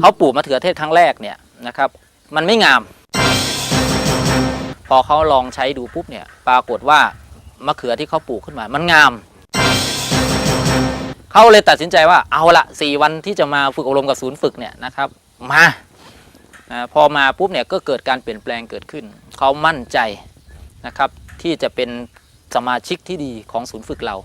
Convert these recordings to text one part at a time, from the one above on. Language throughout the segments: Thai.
เขาปลูกมะเขือเทศครั้งแรกเนี่ยนะครับ มันไม่งาม พอเขาลองใช้ดูปุ๊บเนี่ยปรากฏว่ามะเขือที่เขาปลูกขึ้นมา มันงาม เขาเลยตัดสินใจว่าเอาละสี่วันที่จะมาฝึกอบรมกับศูนย์ฝึกเนี่ยนะครับมาอ่าพอมาปุ๊บเนี่ยก็เกิดการเปลี่ยนแปลงเกิดขึ้น เขามั่นใจนะครับที่จะเป็นสมาชิกที่ดีของศูนย์ฝึกเรา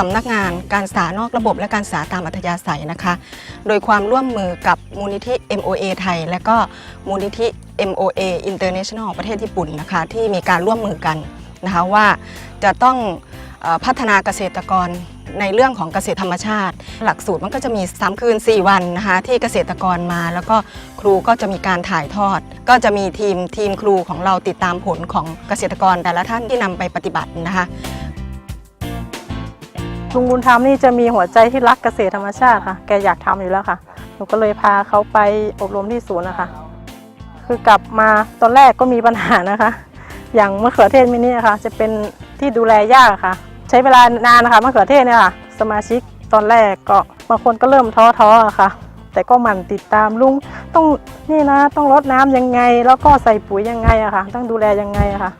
สำนักงานการศึกษานอกระบบและการศึกษาตามอัธยาศัยนะคะ โดยความร่วมมือกับมูลนิธิ MOA ไทย และก็มูลนิธิ MOA International ประเทศญี่ปุ่นนะคะที่มีการร่วมมือกันนะคะว่าจะต้องพัฒนาเกษตรกรในเรื่องของเกษตรธรรมชาติ หลักสูตรมันก็จะมี 3 คืน 4 วันนะคะที่เกษตรกรมา แล้วก็ครูก็จะมีการถ่ายทอด ก็จะมีทีมทีมครูของเราติดตามผลของเกษตรกรแต่ละท่านที่นำไปปฏิบัตินะคะ ลุงบุญธรรมนี่จะมีหัวใจที่รักเกษตรธรรมชาติค่ะ แกอยากทำอยู่แล้วค่ะ หนูก็เลยพาเขาไปอบรมที่ศูนย์นะคะ คือกลับมาตอนแรกก็มีปัญหานะคะ อย่างมะเขือเทศมินินะคะจะเป็นที่ดูแลยากค่ะ ใช้เวลานานนะคะมะเขือเทศเนี่ยค่ะ สมาชิกตอนแรกก็บางคนก็เริ่มท้อท้อๆอะค่ะ แต่ก็หมั่นติดตามลุงต้องนี่นะ ต้องรดน้ำยังไง แล้วก็ใส่ปุ๋ยยังไงอะค่ะ ต้องดูแลยังไงอะค่ะ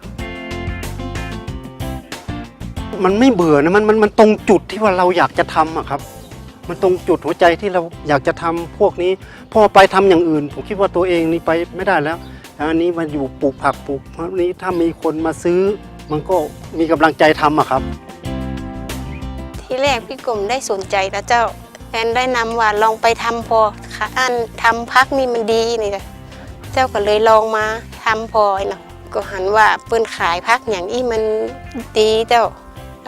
มันไม่เบื่อนะมันมันมันตรงจุดที่ว่าเราอยากจะทำอะครับ มันตรงจุดหัวใจที่เราอยากจะทำพวกนี้พอไปทำอย่างอื่น ผมคิดว่าตัวเองนี่ไปไม่ได้แล้วอันนี้มาอยู่ปลูกผักปลูกอันนี้ถ้ามีคนมาซื้อ มันก็มีกำลังใจทำอะครับ ที่แรกพี่กลมได้สนใจแล้วเจ้าแอนได้นำว่าลองไปทำพอค่ะอันทำพักนี่มันดีนี่จ้ะเจ้าก็เลยลองมาทำพอเนาะก็หันว่าเปิ้นขายพักอย่างอี้มันดีเจ้า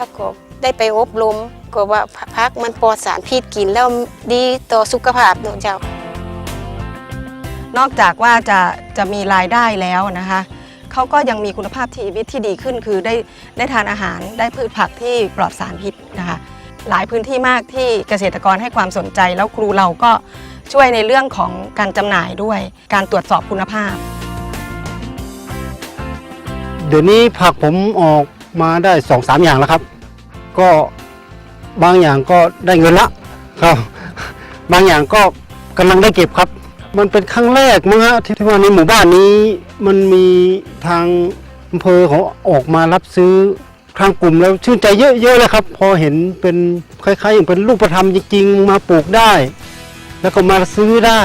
แล้วก็ได้ไปอบรมก็ว่าพักมันปลอดสารพิษกินแล้วดีต่อสุขภาพเนาะเจ้า นอกจากว่าจะจะมีรายได้แล้วนะคะเขาก็ยังมีคุณภาพชีวิตที่ดีขึ้น คือได้ได้ทานอาหารได้พืชผักที่ปลอดสารพิษนะคะหลายพื้นที่มากที่เกษตรกรให้ความสนใจ แล้วครูเราก็ช่วยในเรื่องของการจำหน่ายด้วย การตรวจสอบคุณภาพ เดี๋ยวนี้ผักผมออก มาได้สองสามอย่างแล้วครับ ก็บางอย่างก็ได้เงินละครับ บางอย่างก็กำลังได้เก็บครับ มันเป็นครั้งแรกมั้งฮะที่ที่ว่าในหมู่บ้านนี้มันมีทางอำเภอเขาออกมารับซื้อทางกลุ่มแล้วชื่นใจเยอะๆเลยครับ พอเห็นเป็นคล้ายๆอย่างเป็นรูปธรรมจริงๆมาปลูกได้ แล้วก็มาซื้อได้